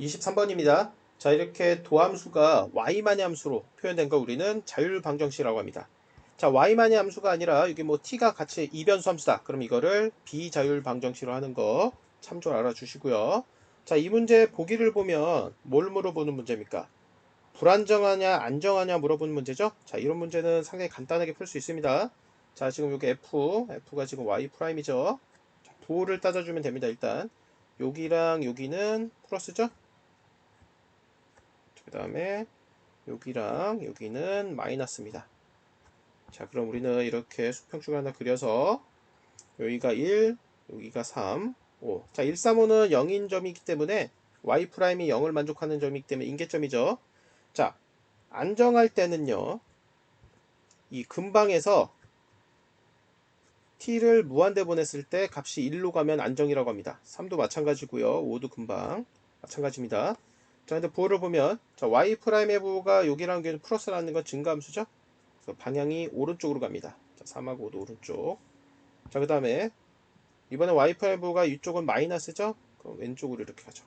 23번입니다. 자, 이렇게 도함수가 y만의 함수로 표현된 거 우리는 자율방정식이라고 합니다. 자, y만의 함수가 아니라 여기 뭐 t가 같이 이변수 함수다. 그럼 이거를 비자율방정식으로 하는 거 참조를 알아주시고요. 자, 이 문제 보기를 보면 뭘 물어보는 문제입니까? 불안정하냐, 안정하냐 물어보는 문제죠? 자, 이런 문제는 상당히 간단하게 풀 수 있습니다. 자, 지금 여기 f, f가 지금 y 프라임이죠? 자, 도를 따져주면 됩니다, 일단. 여기랑 여기는 플러스죠? 그 다음에 여기랑 여기는 마이너스입니다. 자, 그럼 우리는 이렇게 수평축을 하나 그려서 여기가 1, 여기가 3, 5. 자, 1, 3, 5는 0인 점이기 때문에 y 프라임이 0을 만족하는 점이기 때문에 인계점이죠. 자, 안정할 때는요. 이 근방에서 t를 무한대 보냈을 때 값이 1로 가면 안정이라고 합니다. 3도 마찬가지고요. 5도 금방 마찬가지입니다. 자, 근데 부호를 보면 자, y 프라임의 부호가 여기랑 여기는 플러스라는 건 증가함수죠. 그래서 방향이 오른쪽으로 갑니다. 자, 3하고 5도 오른쪽. 자, 그 다음에 이번에 y 프라임 부호가 이쪽은 마이너스죠. 그럼 왼쪽으로 이렇게 가죠.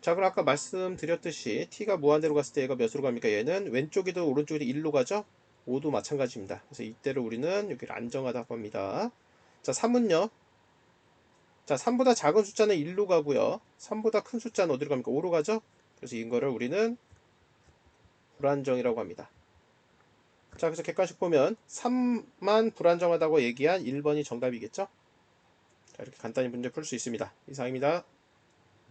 자, 그럼 아까 말씀드렸듯이 t가 무한대로 갔을 때 얘가 몇으로 갑니까? 얘는 왼쪽이든 오른쪽이든 1로 가죠. 5도 마찬가지입니다. 그래서 이때를 우리는 여기를 안정하다고 합니다. 자, 3은요. 자, 3보다 작은 숫자는 1로 가고요. 3보다 큰 숫자는 어디로 갑니까? 5로 가죠. 그래서 이거를 우리는 불안정이라고 합니다. 자, 그래서 객관식 보면 3만 불안정하다고 얘기한 1번이 정답이겠죠? 자, 이렇게 간단히 문제 풀 수 있습니다. 이상입니다.